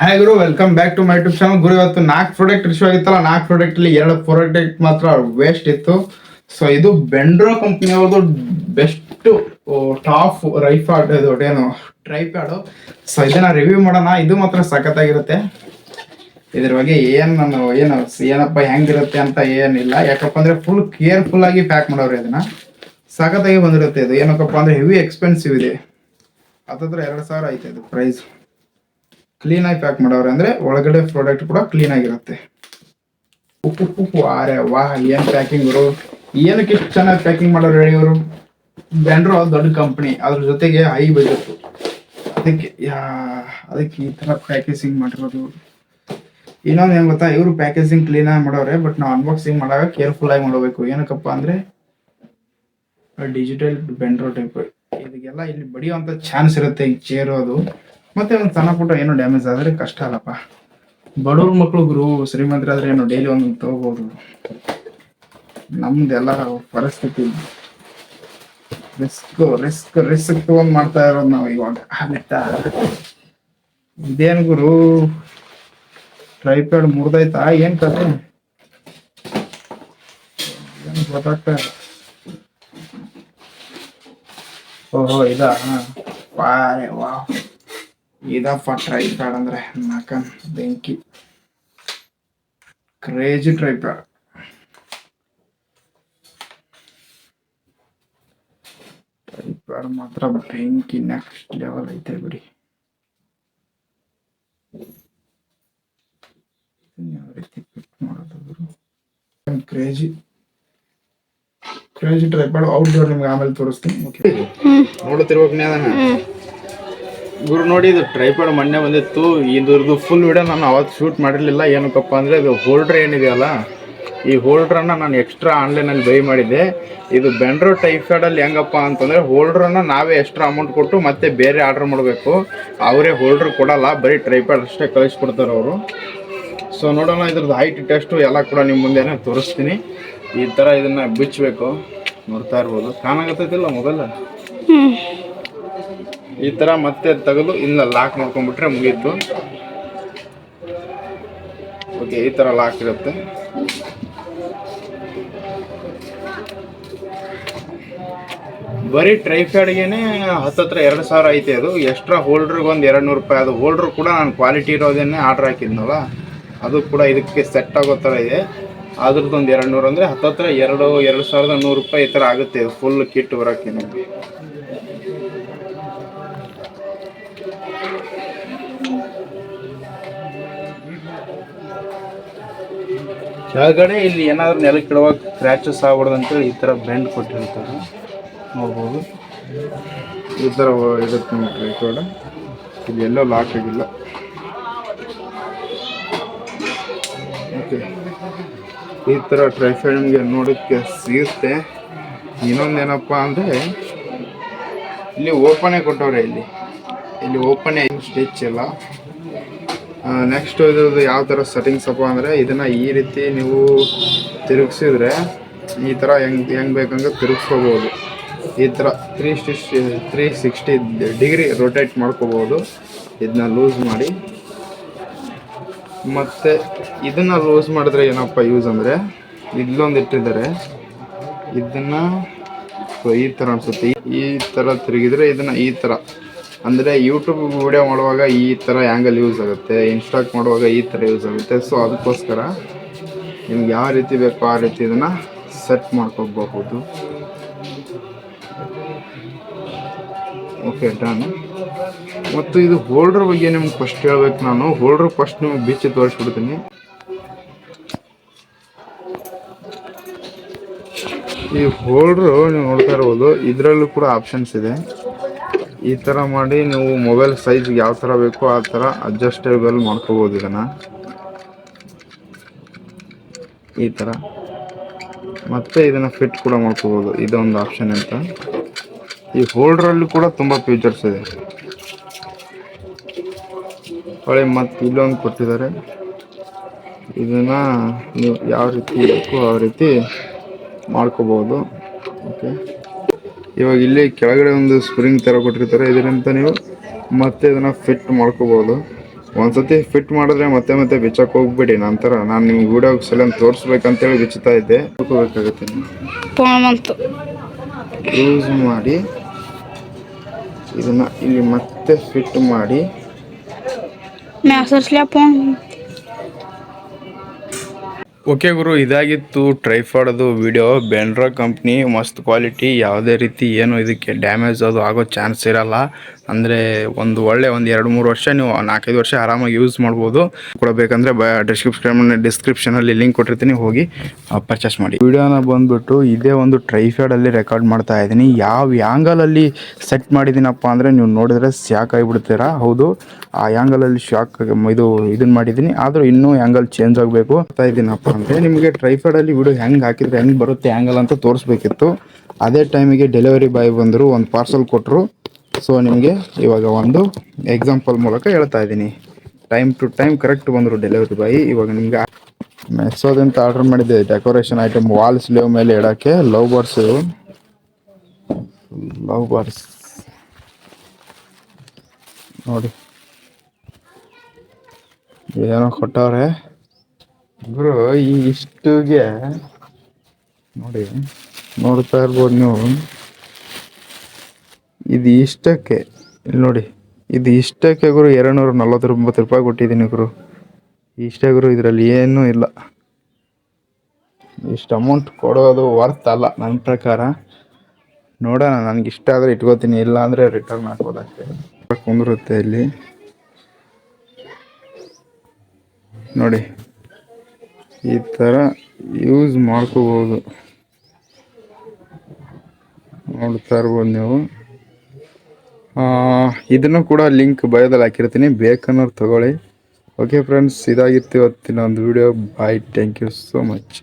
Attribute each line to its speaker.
Speaker 1: Hi Guru welcome back to my YouTube channel ಗುರು, ಇವತ್ತು ನಾಲ್ಕು product reissue ಆಗಿತ್ತಲ್ಲ, ನಾಲ್ಕು ಪ್ರಾಡಕ್ಟಲ್ಲಿ ಎರಡು ಪ್ರಾಡಕ್ಟ್ ಮಾತ್ರ ವೇಸ್ಟ್ ಇತ್ತು. ಸೊ ಇದು ಬೆಂಡ್ರೋ ಕಂಪ್ನಿಯವ್ರದ್ದು ಬೆಸ್ಟ್ ಟಾಪ್ ರೈಫಾಡ್ ಇದು ಏನು ಟ್ರೈಪ್ಯಾಡು ಸೊ ಇದನ್ನ ರಿವ್ಯೂ ಮಾಡೋಣ. ಇದು ಮಾತ್ರ ಸಖತ್ತಾಗಿರುತ್ತೆ. ಇದ್ರ ಬಗ್ಗೆ ಏನು ನಾನು, ಏನು, ಏನಪ್ಪ, ಹೆಂಗಿರುತ್ತೆ ಅಂತ ಏನಿಲ್ಲ. ಯಾಕಪ್ಪ ಅಂದರೆ ಫುಲ್ ಕೇರ್ಫುಲ್ ಆಗಿ ಪ್ಯಾಕ್ ಮಾಡೋರು ಇದನ್ನ. ಸಖತ್ತಾಗಿ ಬಂದಿರುತ್ತೆ ಇದು. ಏನಕ್ಕಪ್ಪ ಅಂದರೆ ಹೆವಿ ಎಕ್ಸ್ಪೆನ್ಸಿವ್ ಇದೆ. ಹತ್ತತ್ರ ಎರಡು ಸಾವಿರ ಐತೆ ಇದು ಪ್ರೈಸ್ ಕ್ಲೀನ್ ಆಗಿ ಪ್ಯಾಕ್ ಮಾಡವ್ರೆ ಅಂದ್ರೆ ಒಳಗಡೆ ಪ್ರಾಡಕ್ಟ್ ಕೂಡ ಕ್ಲೀನ್ ಆಗಿರುತ್ತೆ. ಉಪ್ಪು ಉಪ್ಪು ಆರೆ ವಾಹ್ ಏನ್ ಪ್ಯಾಕಿಂಗ್ ಇವರು ಏನಕ್ಕೆ ಎಷ್ಟು ಚೆನ್ನಾಗಿ ಪ್ಯಾಕಿಂಗ್ ಮಾಡೋರು ಹೇಳಿ ಇವರು? ಬ್ಯಾಂಡ್ರೋ ದೊಡ್ಡ ಕಂಪ್ನಿ ಅದ್ರ ಜೊತೆಗೆ ಹೈ ಬಜೆಟ್ ಅದಕ್ಕೆ, ಯಾ, ಅದಕ್ಕೆ ಈ ತರ ಪ್ಯಾಕೇಜಿಂಗ್ ಮಾಡಿರೋದು. ಇನ್ನೊಂದು ಏನ್ ಗೊತ್ತಾ, ಇವರು ಪ್ಯಾಕೇಜಿಂಗ್ ಕ್ಲೀನ್ ಆಗಿ ಮಾಡೋರೆ ಬಟ್ ನಾವು ಅನ್ಬಾಕ್ಸಿಂಗ್ ಮಾಡಾಗ ಕೇರ್ಫುಲ್ ಆಗಿ ಮಾಡಬೇಕು. ಏನಕ್ಕಪ್ಪ ಅಂದ್ರೆ ಡಿಜಿಟಲ್ ಬೆಂಡ್ರೋ ಟೈಪ್ ಇದಕ್ಕೆಲ್ಲ ಇಲ್ಲಿ ಬಡಿಯುವಂತ ಚಾನ್ಸ್ ಇರುತ್ತೆ, ಈ ಚೇರ್ ಅದು. ಮತ್ತೆ ಒಂದು ಸಣ್ಣ ಪುಟ್ಟ ಏನು ಡ್ಯಾಮೇಜ್ ಆದರೆ ಕಷ್ಟ ಅಲ್ಲಪ್ಪ. ಬಡವ್ರ ಮಕ್ಕಳು ಗುರು ಶ್ರೀಮಂತರಾದ್ರೆ ಏನು ಡೈಲಿ ಒಂದು ತಗೋಬಹುದು ನಮ್ದೆಲ್ಲ ಪರಿಸ್ಥಿತಿ ರಿಸ್ಕ್ ರಿಸ್ಕ್ ರಿಸ್ಕ್ ತಗೊಂಡ್ ಮಾಡ್ತಾ ಇರೋದು ನಾವು ಇವಾಗ. ಇದೇನು ಗುರು? ಟ್ರೈಪ್ಯಾಡ್ ಮುರ್ದೈತಾ ಏನ್ ಕತೆ? ಗೊತ್ತಾಗ್ತಾ. ಓಹೋ, ಇದಾ? ವಾರೆ ವಾ ಇದಪ್ಪ ಟ್ರೈಪ್ಯಾಡ್ ಅಂದ್ರೆ ನಾಕನ್ ಬೆಂಕಿ. ಕ್ರೇಜಿ ಟ್ರೈಪ್ಯಾಡ್ ಟ್ರೈಪ್ಯಾಡ್ ಮಾತ್ರ ಬೆಂಕಿ ನೆಕ್ಸ್ಟ್ ಲೆವೆಲ್ ಐತೆ ಬಿಡಿ. ಯಾವ ರೀತಿ ಫಿಟ್ ಮಾಡೋದು ಕ್ರೇಜಿ ಕ್ರೇಜಿ ಟ್ರೈಪ್ಯಾಡ್ ಔಟ್ಡೋರ್ ನಿಮ್ಗೆ ಆಮೇಲೆ ತೋರಿಸ್ತೀನಿ. ಓಕೆ ಅದನ್ನ. ಗುರು ನೋಡಿ, ಇದು ಟ್ರೈಪಾಡ್ ಮೊನ್ನೆ ಬಂದಿತ್ತು. ಇದ್ರದ್ದು ಫುಲ್ ವಿಡಿಯೋ ನಾನು ಅವತ್ತು ಶೂಟ್ ಮಾಡಿರಲಿಲ್ಲ. ಏನಕ್ಕಪ್ಪ ಅಂದರೆ, ಇದು ಹೋಲ್ಡ್ರ್ ಏನಿದೆಯಲ್ಲ, ಈ ಹೋಲ್ಡ್ರನ್ನು ನಾನು ಎಕ್ಸ್ಟ್ರಾ ಆನ್ಲೈನಲ್ಲಿ ಬೈ ಮಾಡಿದ್ದೆ. ಇದು ಬೆಂಡ್ರೋ ಟೈಫಾಯ್ಡಲ್ಲಿ ಹೆಂಗಪ್ಪ ಅಂತಂದರೆ ಹೋಲ್ಡ್ರನ್ನ ನಾವೇ ಎಕ್ಸ್ಟ್ರಾ ಅಮೌಂಟ್ ಕೊಟ್ಟು ಮತ್ತೆ ಬೇರೆ ಆರ್ಡ್ರ್ ಮಾಡಬೇಕು. ಅವರೇ ಹೋಲ್ಡ್ರ್ ಕೊಡಲ್ಲ, ಬರೀ ಟ್ರೈಪಾಡ್ ಅಷ್ಟೇ ಕಳಿಸ್ಕೊಡ್ತಾರೆ ಅವರು. ಸೊ ನೋಡೋಣ, ಇದ್ರದ್ದು ಹೈಟ್ ಟೆಸ್ಟು ಎಲ್ಲ ಕೂಡ ನಿಮ್ಮ ಮುಂದೆನೇ ತೋರಿಸ್ತೀನಿ. ಈ ಥರ ಇದನ್ನು ಬಿಚ್ಚಬೇಕು ನೋಡ್ತಾ ಇರ್ಬೋದು. ಕಾಣಾಗತ್ತೈತಿಲ್ಲ ಮೊಬೈಲ್ ಈ ತರ ಮತ್ತೆ ತೆಗೆದು ಇಲ್ಲ ಲಾಕ್ ಮಾಡ್ಕೊಂಡ್ಬಿಟ್ರೆ ಮುಗೀತು. ಓಕೆ ಈ ತರ ಲಾಕ್ ಇರುತ್ತೆ. ಬರೀ ಟ್ರೈಫ್ಯಾಡ್ಗೆನೆ ಹತ್ತತ್ರ ಎರಡು ಸಾವಿರ ಐತೆ ಅದು. ಎಕ್ಸ್ಟ್ರಾ ಹೋಲ್ಡ್ರಿಗೆ ಒಂದು ಎರಡು ನೂರು ರೂಪಾಯಿ. ಅದು ಹೋಲ್ಡ್ರು ಕೂಡ ನಾನು ಕ್ವಾಲಿಟಿ ಇರೋದನ್ನೇ ಆರ್ಡ್ರ್ ಹಾಕಿದ್ನಲ್ಲ, ಅದು ಕೂಡ ಇದಕ್ಕೆ ಸೆಟ್ ಆಗೋ ಥರ ಇದೆ. ಅದ್ರದ್ದು ಒಂದು ಎರಡು ನೂರು ಅಂದರೆ ಹತ್ತತ್ರ ಎರಡು ಎರಡು ಸಾವಿರದ ನೂರು ರೂಪಾಯಿ ಈ ಥರ ಆಗುತ್ತೆ. ಫುಲ್ ಕಿಟ್ ಬರೋಕ್ಕೆ ನಿಮಗೆ ಕೆಳಗಡೆ ಇಲ್ಲಿ ಏನಾದ್ರು ನೆಲಕ್ಕೆ ಇಡುವಾಗ ಕ್ರ್ಯಾಚಸ್ ಆಗ್ಬಾರ್ದು ಅಂತೇಳಿ ಈ ಥರ ಬೆಂಡ್ ಕೊಟ್ಟಿರ್ತಾರೆ. ನೋಡ್ಬೋದು. ಈ ಥರ ಇರುತ್ತೆ ನೋಡ್ರಿ ಕೂಡ ಇಲ್ಲಿ ಎಲ್ಲೋ ಲಾಕ್ ಆಗಿಲ್ಲ. ಓಕೆ ಈ ಥರ ಟ್ರೈಫೈ ನಿಮಗೆ ನೋಡೋಕ್ಕೆ ಸಿಗುತ್ತೆ. ಇನ್ನೊಂದೇನಪ್ಪ ಅಂದರೆ, ಇಲ್ಲಿ ಓಪನೇ ಕೊಟ್ಟವ್ರೆ ಇಲ್ಲಿ. ಇಲ್ಲಿ ಓಪನೇ ಸ್ಟಿಚ್ ಇಲ್ಲ. ನೆಕ್ಸ್ಟ್ ಇದ್ರದ್ದು ಯಾವ ಥರ ಸೆಟ್ಟಿಂಗ್ಸ್ ಅಪ್ಪ ಅಂದರೆ ಇದನ್ನು ಈ ರೀತಿ ನೀವು ತಿರುಗಿಸಿದ್ರೆ ಈ ಥರ ಹೆಂಗೆ ಹೆಂಗೆ ಬೇಕಂಗೆ ತಿರುಗಿಸ್ಕೋಬೋದು. ಈ ಥರ three stitch three sixty degree rotate ಮಾಡ್ಕೋಬೋದು. ಇದನ್ನ ಲೂಸ್ ಮಾಡಿ. ಮತ್ತು ಇದನ್ನು ಲೂಸ್ ಮಾಡಿದ್ರೆ ಏನಪ್ಪ ಯೂಸ್ ಅಂದರೆ ಇಲ್ಲೊಂದು ಇಟ್ಟಿದ್ದಾರೆ. ಇದನ್ನು ಈ ಥರ ಅನಿಸುತ್ತೆ. ಈ ಥರ ತಿರುಗಿದ್ರೆ ಇದನ್ನು ಈ ಥರ ಅಂದರೆ ಯೂಟ್ಯೂಬ್ ವಿಡಿಯೋ ಮಾಡುವಾಗ ಈ ಥರ ಆ್ಯಂಗಲ್ ಯೂಸ್ ಆಗುತ್ತೆ ಇನ್ಸ್ಟಾಕ್ ಮಾಡುವಾಗ ಈ ಥರ ಯೂಸ್ ಆಗುತ್ತೆ. ಸೊ ಅದಕ್ಕೋಸ್ಕರ ನಿಮ್ಗೆ ಯಾವ ರೀತಿ ಬೇಕೋ ಆ ರೀತಿ ಇದನ್ನು ಸೆಟ್ ಮಾಡ್ಕೋಬಹುದು ಓಕೆ ಡನ್ ಮತ್ತು ಇದು ಹೋಲ್ಡ್ರ್ ಬಗ್ಗೆ ನಿಮ್ಗೆ ಫಸ್ಟ್ ಹೇಳ್ಬೇಕು ನಾನು. ಹೋಲ್ಡ್ರ್ ಫಸ್ಟ್ ನಿಮ್ಗೆ ಬೀಚ್ ತೋರಿಸ್ಬಿಡ್ತೀನಿ. ಈ ಹೋಲ್ಡ್ರು ನೀವು ನೋಡ್ತಾ ಇರ್ಬೋದು. ಇದರಲ್ಲೂ ಕೂಡ ಆಪ್ಷನ್ಸ್ ಇದೆ. ಈ ಥರ ಮಾಡಿ ನೀವು ಮೊಬೈಲ್ ಸೈಜ್ ಯಾವ ಥರ ಬೇಕೋ ಆ ಥರ ಅಡ್ಜಸ್ಟೇಬಲ್ ಮಾಡ್ಕೋಬೋದು ಇದನ್ನು. ಈ ಥರ ಮತ್ತೆ ಇದನ್ನು ಫಿಟ್ ಕೂಡ ಮಾಡ್ಕೋಬೋದು. ಇದೊಂದು ಆಪ್ಷನ್ ಅಂತ. ಈ ಹೋಲ್ಡ್ರಲ್ಲೂ ಕೂಡ ತುಂಬ ಫೀಚರ್ಸ್ ಇದೆ. ಹೊಳೆ ಮತ್ತು ಇಲ್ಲೊಂದು ಕೊಟ್ಟಿದ್ದಾರೆ. ಇದನ್ನ ನೀವು ಯಾವ ರೀತಿ ಬೇಕೋ ಆ ರೀತಿ ಮಾಡ್ಕೋಬೋದು. ಓಕೆ ಇವಾಗ ಇಲ್ಲಿ ಕೆಳಗಡೆ ಒಂದು ಸ್ಪ್ರಿಂಗ್ ಥರ ಕೊಟ್ಟಿರ್ತಾರೆ. ಇದರಿಂದ ನೀವು ಮತ್ತೆ ಇದನ್ನು ಫಿಟ್ ಮಾಡ್ಕೋಬೋದು. ಒಂದ್ಸತಿ ಫಿಟ್ ಮಾಡಿದ್ರೆ ಮತ್ತೆ ಮತ್ತೆ ಬಿಚ್ಚಕ್ಕೆ ಹೋಗ್ಬಿಡಿ. ನಂತರ ನಾನು ನಿಮ್ಗೆ ವಿಡಿಯೋ ಸಲ ತೋರಿಸ್ಬೇಕಂತೇಳಿ ಬಿಚ್ಚುತ್ತಾ ಇದ್ದೆ. ಹೋಗ್ಬೇಕಾಗುತ್ತೆ ಯೂಸ್ ಮಾಡಿ ಇದನ್ನ ಇಲ್ಲಿ ಮತ್ತೆ ಫಿಟ್ ಮಾಡಿ. ಓಕೆ ಗುರು, ಇದಾಗಿತ್ತು ಟ್ರೈಫಾಡದು ವಿಡಿಯೋ ಬೆಂಡ್ರಾ ಕಂಪ್ನಿ ಮಸ್ತ್ ಕ್ವಾಲಿಟಿ ಯಾವುದೇ ರೀತಿ ಏನು ಇದಕ್ಕೆ ಡ್ಯಾಮೇಜ್ ಅದು ಆಗೋ ಚಾನ್ಸ್ ಇರಲ್ಲ. ಅಂದರೆ ಒಂದು ಒಳ್ಳೆ ಒಂದು ಎರಡು ಮೂರು ವರ್ಷ ನೀವು ನಾಲ್ಕೈದು ವರ್ಷ ಆರಾಮಾಗಿ ಯೂಸ್ ಮಾಡ್ಬೋದು. ಕೊಡಬೇಕಂದ್ರೆ ಬ ಡಿಸ್ಕ್ರಿಪ್ಷನ್ ಡಿಸ್ಕ್ರಿಪ್ಷನಲ್ಲಿ ಲಿಂಕ್ ಕೊಟ್ಟಿರ್ತೀನಿ. ಹೋಗಿ ಪರ್ಚೇಸ್ ಮಾಡಿ. ವಿಡಿಯೋನ ಬಂದುಬಿಟ್ಟು ಇದೇ ಒಂದು ಟ್ರೈಫಾಡಲ್ಲಿ ರೆಕಾರ್ಡ್ ಮಾಡ್ತಾ ಇದ್ದೀನಿ. ಯಾವ ಆ್ಯಂಗಲಲ್ಲಿ ಸೆಟ್ ಮಾಡಿದ್ದೀನಪ್ಪ ಅಂದರೆ ನೀವು ನೋಡಿದ್ರೆ ಶಾಕ್ ಆಗಿಬಿಡ್ತೀರಾ. ಹೌದು, ಆ ಯಾಂಗಲಲ್ಲಿ ಶಾಕ್ ಇದು ಇದನ್ನ ಮಾಡಿದ್ದೀನಿ. ಆದರೂ ಇನ್ನೂ ಆ್ಯಂಗಲ್ ಚೇಂಜ್ ಆಗಬೇಕು. ಅಂತ ಇದ್ದೀನಪ್ಪ. ಅಂದರೆ ನಿಮಗೆ ಟ್ರೈಫೈಡಲ್ಲಿ ವಿಡಿಯೋ ಹೆಂಗೆ ಹಾಕಿದ್ರೆ ಹೆಂಗೆ ಬರುತ್ತೆ ಆ್ಯಂಗಲ್ ಅಂತ ತೋರಿಸ್ಬೇಕಿತ್ತು. ಅದೇ ಟೈಮಿಗೆ ಡೆಲಿವರಿ ಬಾಯ್ ಬಂದರು, ಒಂದು ಪಾರ್ಸಲ್ ಕೊಟ್ಟರು ಸೊ ನಿಮಗೆ ಇವಾಗ ಒಂದು ಎಕ್ಸಾಂಪಲ್ ಮೂಲಕ ಹೇಳ್ತಾ ಇದ್ದೀನಿ. ಟೈಮ್ ಟು ಟೈಮ್ ಕರೆಕ್ಟ್ ಬಂದರು ಡೆಲಿವರಿ ಬಾಯ್ ಇವಾಗ ನಿಮಗೆ ಮೆಸೋದಂತ ಆರ್ಡರ್ ಮಾಡಿದ್ದೆ ಡೆಕೋರೇಷನ್ ಐಟಮ್ ವಾಲ್ಸ್ ಲೇವ್ ಮೇಲೆ ಇಡೋಕ್ಕೆ. ಲವ್ ಬರ್ಡ್ಸ್ ಲವ್ ಬರ್ಡ್ಸ್ ನೋಡಿ. ಏನೋ ಕೊಟ್ಟವ್ರೆ. ಗುರು ಈ ಇಷ್ಟುಗೆ ನೋಡಿ, ನೋಡ್ತಾ ಇರ್ಬೋದು ನೀವು. ಇದು ಇಷ್ಟಕ್ಕೆ, ಇಲ್ಲಿ ನೋಡಿ, ಇದು ಇಷ್ಟಕ್ಕೆ ಗುರು ಎರಡು ನೂರ ನಲ್ವತ್ತೊಂಬತ್ತು ರೂಪಾಯಿ ಕೊಟ್ಟಿದ್ದೀನಿ ಗುರು. ಇಷ್ಟೇ ಗುರು, ಇದರಲ್ಲಿ ಏನೂ ಇಲ್ಲ. ಇಷ್ಟು ಅಮೌಂಟ್ ಕೊಡೋದು ವರ್ತ್ ಅಲ್ಲ, ನನ್ನ ಪ್ರಕಾರ. ನೋಡೋಣ, ನನಗೆ ಇಷ್ಟ ಆದರೆ ಇಟ್ಕೋತೀನಿ ಇಲ್ಲ ಅಂದರೆ ರಿಟರ್ನ್ ಹಾಕೋದಷ್ಟೇ ಕುಂದಿರುತ್ತೆ ಇಲ್ಲಿ. ನೋಡಿ ಈ ಥರ ಯೂಸ್ ಮಾಡ್ಕೋಬೋದು. ನೋಡ್ತಾ ಇರ್ಬೋದು ನೀವು. ಇದನ್ನು ಕೂಡ ಲಿಂಕ್ ಬಯೋದಲ್ಲಿ ಹಾಕಿರ್ತೀನಿ. ಬೇಕನ್ನೋರು ತಗೊಳ್ಳಿ. ಓಕೆ ಫ್ರೆಂಡ್ಸ್ ಇದಾಗಿತ್ತು ಇವತ್ತಿನ ಒಂದು video bye thank you so much